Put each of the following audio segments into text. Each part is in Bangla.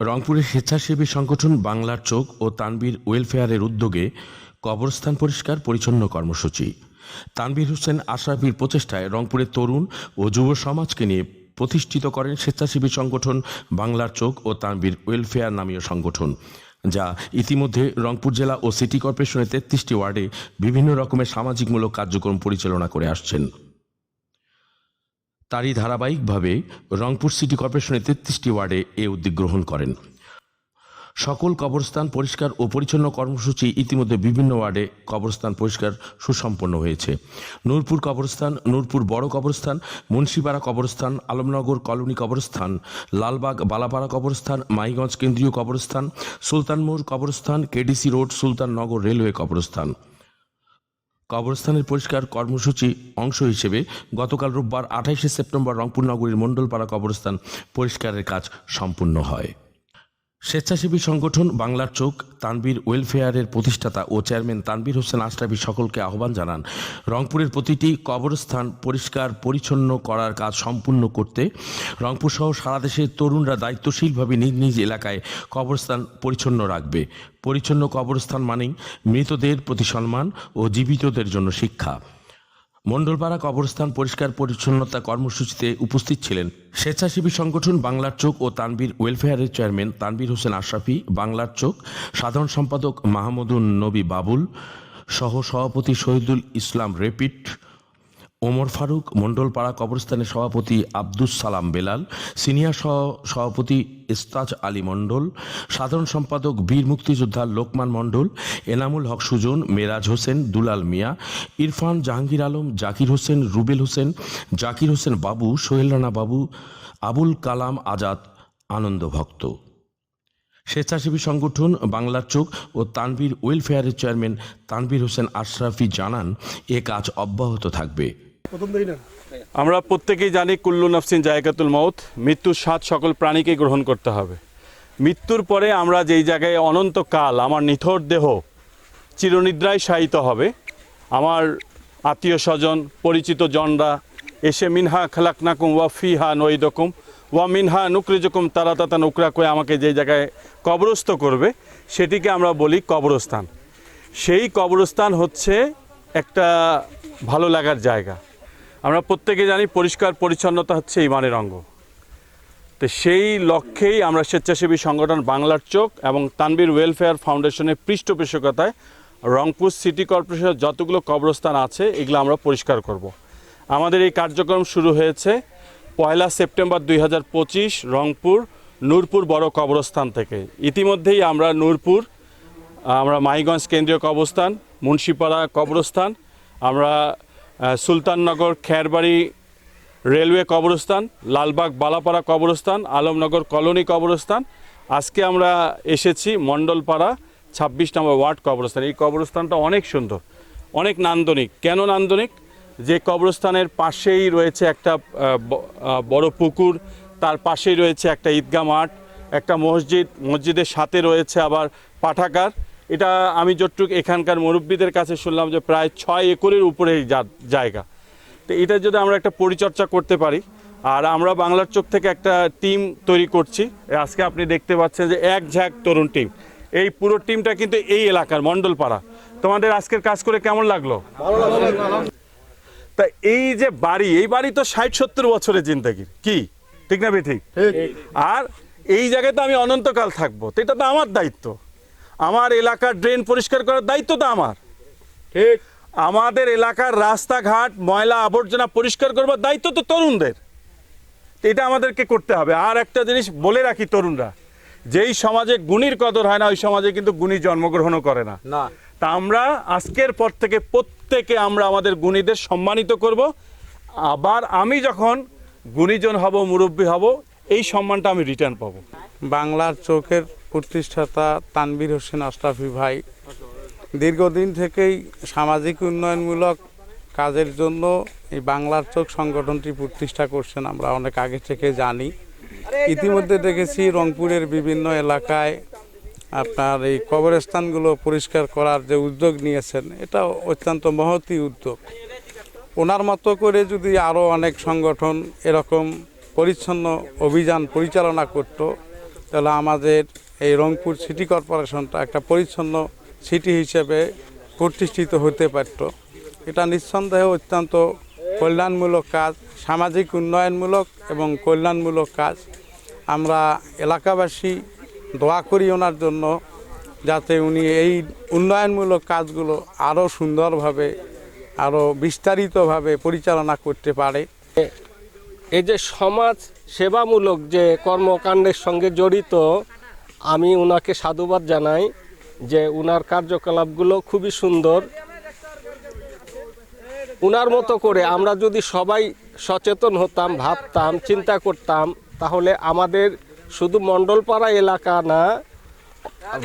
রংপুরের স্বেচ্ছাসেবী সংগঠন বাংলার চোখ ও তানবীর ওয়েলফেয়ারের উদ্যোগে কবরস্থান পরিষ্কার পরিচ্ছন্ন কর্মসূচি। তানবীর হোসেন আশরাফির প্রচেষ্টায় রংপুরের তরুণ ও যুব সমাজকে নিয়ে প্রতিষ্ঠিত করেন স্বেচ্ছাসেবী সংগঠন বাংলার চোখ ও তানবীর ওয়েলফেয়ার নামীয় সংগঠন। যা ইতিমধ্যে রংপুর জেলা ও সিটি কর্পোরেশনের তেত্রিশটি ওয়ার্ডে বিভিন্ন রকমের সামাজিকমূলক কার্যক্রম পরিচালনা করে আসছেন। তারই ধারাবাহিকভাবে রংপুর সিটি কর্পোরেশনের তেত্রিশটি ওয়ার্ডে এ উদ্যোগ গ্রহণ করেন। সকল কবরস্থান পরিষ্কার ও পরিচ্ছন্ন কর্মসূচি ইতিমধ্যে বিভিন্ন ওয়ার্ডে কবরস্থান পরিষ্কার সুসম্পন্ন হয়েছে। নূরপুর কবরস্থান, নূরপুর বড় কবরস্থান, মুন্সিপাড়া কবরস্থান, আলমনগর কলোনি কবরস্থান, লালবাগ বালাপাড়া কবরস্থান, মাইগঞ্জ কেন্দ্রীয় কবরস্থান সুলতানমোড় কবরস্থান, কেডিসি রোড সুলতাননগর রেলওয়ে কবরস্থান। কবরস্থানের পরিষ্কার কর্মসূচি অংশ হিসেবে গতকাল রোববার আঠাইশে সেপ্টেম্বর রংপুর নগরীর মণ্ডলপাড়া কবরস্থান পরিষ্কারের কাজ সম্পূর্ণ হয়। স্বেচ্ছাসেবী সংগঠন বাংলার চোখ, তানবীর ওয়েলফেয়ারের প্রতিষ্ঠাতা ও চেয়ারম্যান তানবীর হোসেন আশরাফি সকলকে আহ্বান জানান। রংপুরের প্রতিটি কবরস্থান পরিষ্কার, পরিচ্ছন্ন করার কাজ সম্পূর্ণ করতে রংপুর সহ সারা দেশের তরুণরা দায়িত্বশীলভাবে নিজ নিজ এলাকায় কবরস্থান পরিচ্ছন্ন রাখবে। পরিচ্ছন্ন কবরস্থান মানেই মৃতদের প্রতি সম্মান ও জীবিতদের জন্য শিক্ষা। মণ্ডলপাড়া কবরস্থান পরিষ্কার পরিচ্ছন্নতা কর্মসূচিতে উপস্থিত ছিলেন স্বেচ্ছাসেবী সংগঠন বাংলার চোখ ও তানবীর ওয়েলফেয়ারের চেয়ারম্যান তানবীর হোসেন আশরাফি, বাংলার চোখ সাধারণ সম্পাদক মাহমুদুন নবী বাবুল সহ সভাপতি শহীদুল ইসলাম রেপিট ওমর ফারুক, মণ্ডলপাড়া কবরস্থানের সভাপতি আব্দুস সালাম বেলাল, সিনিয়র সহ সভাপতি ইস্তাজ আলী মণ্ডল, সাধারণ সম্পাদক বীর মুক্তিযোদ্ধা লোকমান মণ্ডল, এনামুল হক সুজন, মেরাজ হোসেন, দুলাল মিয়া, ইরফান জাহাঙ্গীর আলম, জাকির হোসেন, রুবেল হোসেন, জাকির হোসেন বাবু, সোহেল রানা বাবু, আবুল কালাম আজাদ আনন্দ ভক্ত। স্বেচ্ছাসেবী সংগঠন বাংলার চোখ ও তানবীর ওয়েলফেয়ারের চেয়ারম্যান তানবীর হোসেন আশরাফি জানান, এ কাজ অব্যাহত থাকবে। আমরা প্রত্যেকেই জানি কুল্লু নফসিন জায়গাতুল মৌত মৃত্যুর স্বাদ সকল প্রাণীকে গ্রহণ করতে হবে। মৃত্যুর পরে আমরা যেই জায়গায় অনন্তকাল আমার নিথর দেহ চিরনিদ্রায় শায়িত হবে, আমার আত্মীয় স্বজন, পরিচিত জনরা এসে মিনহা খালাকনাকুম ওয়া ফিহা নইদকুম ওয়া মিনহা নুকরিজকুম তারাতাতা নুকরা করে আমাকে যে জায়গায় কবরস্থ করবে, সেটিকে আমরা বলি কবরস্থান। সেই কবরস্থান হচ্ছে একটা ভালো লাগার জায়গা। আমরা প্রত্যেকে জানি পরিষ্কার পরিচ্ছন্নতা হচ্ছে ইমানের অঙ্গ তো সেই লক্ষ্যেই আমরা স্বেচ্ছাসেবী সংগঠন বাংলার চোখ এবং তানবীর ওয়েলফেয়ার ফাউন্ডেশনের পৃষ্ঠপোষকতায় রংপুর সিটি কর্পোরেশনের যতগুলো কবরস্থান আছে, এগুলো আমরা পরিষ্কার করব। আমাদের এই কার্যক্রম শুরু হয়েছে পয়লা সেপ্টেম্বর দুই হাজার পঁচিশ রংপুর নূরপুর বড় কবরস্থান থেকে ইতিমধ্যেই আমরা নূরপুর, আমরা মাইগঞ্জ কেন্দ্রীয় কবরস্থান, মুন্সিপাড়া কবরস্থান, আমরা সুলতাননগর খেরবাড়ি রেলওয়ে কবরস্থান, লালবাগ বালাপাড়া কবরস্থান, আলমনগর কলোনি কবরস্থান। আজকে আমরা এসেছি মণ্ডলপাড়া ছাব্বিশ নম্বর ওয়ার্ড কবরস্থান। এই কবরস্থানটা অনেক সুন্দর, অনেক নান্দনিক। কেন নান্দনিক? যে কবরস্থানের পাশেই রয়েছে একটা বড় পুকুর, তার পাশেই রয়েছে একটা ঈদগাহ মাঠ, একটা মসজিদ, মসজিদের সাথে রয়েছে আবার পাঠাগার। এটা আমি যতটুকু এখানকার মুরব্বীদের কাছে শুনলাম যে প্রায় ছয় একরের উপরে জায়গা। তো এটা যদি আমরা একটা পরিচর্যা করতে পারি আর আমরা বাংলার চোখ থেকে একটা টিম তৈরি করছি আজকে আপনি দেখতে পাচ্ছেন যে এক ঝাঁক তরুণ টিম। এই পুরো টিমটা কিন্তু এই এলাকার মণ্ডলপাড়া। তোমাদের আজকের কাজ করে কেমন লাগল? তা এই যে বাড়ি এই বাড়ি তো ষাট সত্তর বছরের জিন্দগির কি? ঠিক না ঠিক। আর এই জায়গায় তো আমি অনন্তকাল থাকব তো এটা তো আমার দায়িত্ব। আমার এলাকার ড্রেন পরিষ্কার করার দায়িত্ব তো আমার। ঠিক। আমাদের এলাকার রাস্তাঘাট ময়লা আবর্জনা পরিষ্কার করবার দায়িত্ব তো তরুণদের। এটা আমাদেরকে করতে হবে। আর একটা জিনিস বলে রাখি তরুণরা যেই সমাজে গুণীর কদর হয় না ওই সমাজে কিন্তু গুণী জন্মগ্রহণও করে না। না। তা আমরা আজকের পর থেকে প্রত্যেকে আমরা আমাদের গুণীদের সম্মানিত করব। আবার আমি যখন গুণীজন হব মুরব্বী হব এই সম্মানটা আমি রিটার্ন পাবো। বাংলার চোখের প্রতিষ্ঠাতা তানবীর হোসেন আশরাফি ভাই। দীর্ঘদিন থেকেই সামাজিক উন্নয়নমূলক কাজের জন্য এই বাংলার চোখ সংগঠনটি প্রতিষ্ঠা করছেন আমরা অনেক আগে থেকে জানি। ইতিমধ্যে দেখেছি রংপুরের বিভিন্ন এলাকায় আপনার এই কবরস্থানগুলো পরিষ্কার করার যে উদ্যোগ নিয়েছেন, এটা অত্যন্ত মহতি উদ্যোগ। ওনার মতো করে যদি আরও অনেক সংগঠন এরকম পরিচ্ছন্ন অভিযান পরিচালনা করত তাহলে আমাদের এই রংপুর সিটি কর্পোরেশনটা একটা পরিচ্ছন্ন সিটি হিসেবে প্রতিষ্ঠিত হতে পারত। এটা নিঃসন্দেহে অত্যন্ত কল্যাণমূলক কাজ, সামাজিক উন্নয়নমূলক এবং কল্যাণমূলক কাজ। আমরা এলাকাবাসী দোয়া করি ওনার জন্য যাতে উনি এই উন্নয়নমূলক কাজগুলো আরও সুন্দরভাবে, আরও বিস্তারিতভাবে পরিচালনা করতে পারে। এই যে সমাজ সেবামূলক যে কর্মকাণ্ডের সঙ্গে জড়িত, আমি ওনাকে সাধুবাদ জানাই যে উনার কার্যকলাপগুলো খুবই সুন্দর। উনার মতো করে আমরা যদি সবাই সচেতন হতাম, ভাবতাম, চিন্তা করতাম, তাহলে আমাদের শুধু মণ্ডলপাড়া এলাকা না,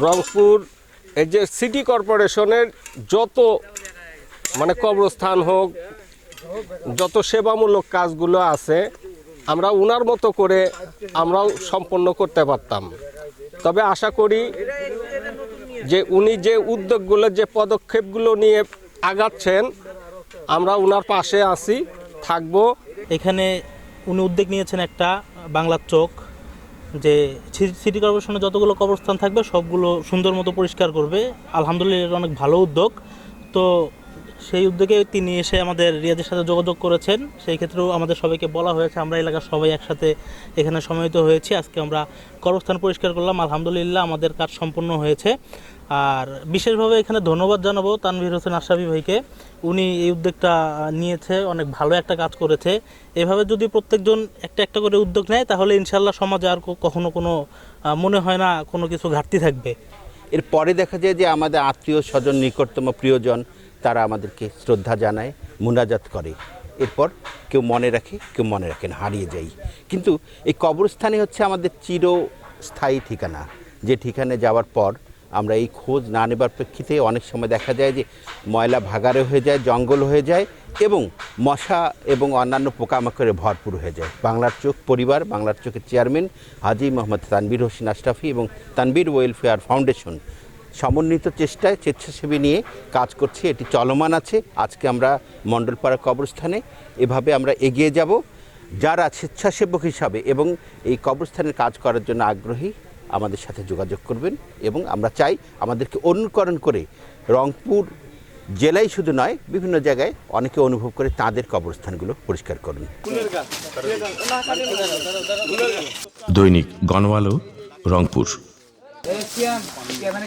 রংপুর, এই যে সিটি কর্পোরেশনের যত মানে কবরস্থান হোক যত সেবামূলক কাজগুলো আছে, আমরা উনার মতো করে আমরাও সম্পন্ন করতে পারতাম। তবে আশা করি যে উনি যে উদ্যোগগুলো, যে পদক্ষেপগুলো নিয়ে আগাচ্ছেন, আমরা উনার পাশে আছি, থাকব। এখানে উনি উদ্যোগ নিয়েছেন একটা বাংলার চোখ, যে সিটি কর্পোরেশনে যতগুলো কবরস্থান থাকবে, সবগুলো সুন্দর মতো পরিষ্কার করবে। আলহামদুলিল্লাহ অনেক ভালো উদ্যোগ। তো সেই উদ্যোগে তিনি এসে আমাদের রিয়াজের সাথে যোগাযোগ করেছেন। সেই ক্ষেত্রেও আমাদের সবাইকে বলা হয়েছে, আমরা এলাকার সবাই একসাথে এখানে সমাহিত হয়েছি। আজকে আমরা কর্মস্থান পরিষ্কার করলাম। আলহামদুলিল্লাহ আমাদের কাজ সম্পন্ন হয়েছে। আর বিশেষভাবে এখানে ধন্যবাদ জানাব তানভীর হোসেন আশরাফি ভাইকে। উনি এই উদ্যোগটা নিয়েছে, অনেক ভালো একটা কাজ করেছে। এভাবে যদি প্রত্যেকজন একটা একটা করে উদ্যোগ নেয়, তাহলে ইনশাল্লাহ সমাজে আর কখনো কোনো মনে হয় না কোনো কিছু ঘাটতি থাকবে। এরপরে দেখা যায় যে আমাদের আত্মীয় স্বজন, নিকটতম প্রিয়জন তারা আমাদেরকে শ্রদ্ধা জানায়, মুনাজাত করে। এরপর কেউ মনে রাখে, কেউ মনে রাখে না, হারিয়ে যাই কিন্তু এই কবরস্থানে হচ্ছে আমাদের চিরস্থায়ী ঠিকানা, যে ঠিকানায় যাওয়ার পর আমরা এই খোঁজ না নেবার প্রেক্ষিতে অনেক সময় দেখা যায় যে ময়লা ভাগারে হয়ে যায়, জঙ্গল হয়ে যায় এবং মশা এবং অন্যান্য পোকামাকড়ে ভরপুর হয়ে যায়। বাংলার চোখ পরিবার, বাংলার চোখের চেয়ারম্যান হাজি মোহাম্মদ তানবির হোসেন আশরাফি এবং তানবির ওয়েলফেয়ার ফাউন্ডেশন সমন্বিত চেষ্টায় স্বেচ্ছাসেবী নিয়ে কাজ করছি। এটি চলমান আছে। আজকে আমরা মণ্ডলপাড়া কবরস্থানে এভাবে আমরা এগিয়ে যাব। যারা স্বেচ্ছাসেবক হিসাবে এবং এই কবরস্থানের কাজ করার জন্য আগ্রহী, আমাদের সাথে যোগাযোগ করবেন এবং আমরা চাই আমাদেরকে অনুকরণ করে রংপুর জেলায় শুধু নয়, বিভিন্ন জায়গায় অনেকে অনুভব করে তাদের কবরস্থানগুলো পরিষ্কার করুন। দৈনিক গণআলো রংপুর। এখানে